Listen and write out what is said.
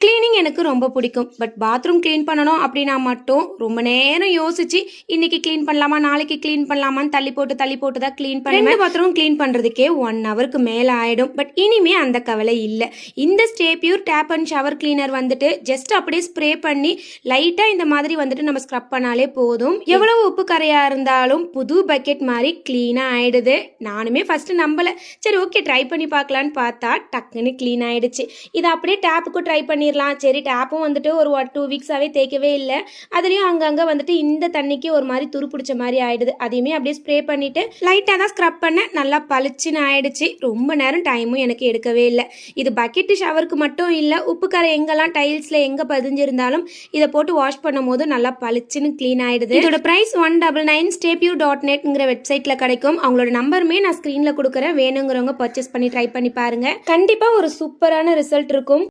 Clean cleaning எனக்கு ரொம்ப பிடிக்கும். பட் பாத்ரூம் க்ளீன் பண்ணணும் அப்படின்னா மட்டும் ரொம்ப நேரம் யோசிச்சு இன்னைக்கு க்ளீன் பண்ணலாமா நாளைக்கு க்ளீன் பண்ணலாமான்னு தள்ளி போட்டு தள்ளி போட்டு தான் க்ளீன் பண்ணுவேன். பாத்ரூம் க்ளீன் பண்ணுறதுக்கே ஒன் ஹவருக்கு மேலே ஆயிடும். பட் இனிமே அந்த கவலை இல்லை. இந்த stay pure tab and shower cleaner வந்துட்டு ஜஸ்ட் அப்படியே ஸ்ப்ரே பண்ணி லைட்டாக இந்த மாதிரி வந்துட்டு நம்ம ஸ்க்ரப் பண்ணாலே போதும். எவ்வளவு உப்பு கரையாக இருந்தாலும் புது பக்கெட் மாதிரி க்ளீனாக ஆகிடுது நானுமே ஃபர்ஸ்ட் நம்பலை. சரி ஓகே ட்ரை பண்ணி பார்க்கலான்னு பார்த்தா டக்குன்னு க்ளீன் ஆகிடுச்சு இதை அப்படியே டேப்புக்கும் ட்ரை பண்ணிடலாம் சரி டேப்பும் வந்துட்டு ஒரு ஒன் டூ வீக்ஸாகவே தேய்க்கவே இல்லை. அதுலேயும் அங்கங்கே வந்துட்டு இந்த தண்ணிக்கு ஒரு மாதிரி துரு பிடிச்ச மாதிரி ஆயிடுது. அதையுமே அப்படியே ஸ்ப்ரே பண்ணிட்டு லைட்டாக தான் ஸ்க்ரப் பண்ணேன் நல்லா பளிச்சுன்னு ஆயிடுச்சு. ரொம்ப நேரம் டைமும் எனக்கு எடுக்கவே இல்லை. இது பக்கெட்டு ஷவருக்கு மட்டும் இல்லை உப்பு கரை எங்கெல்லாம் டைல்ஸில் எங்கே பதிஞ்சிருந்தாலும் இதை போட்டு வாஷ் பண்ணும் போது நல்லா பளிச்சுன்னு க்ளீன் ஆயிடுது. இதோட price one double nine staypure dot நெட்ங்கிற வெப்சைட்டில் கிடைக்கும். அவங்களோட நம்பருமே நான் ஸ்க்ரீனில் கொடுக்குறேன். வேணுங்கிறவங்க பர்ச்சேஸ் பண்ணி ட்ரை பண்ணி பாருங்கள் கண்டிப்பாக ஒரு சூப்பரான ரிசல்ட் இருக்கும்.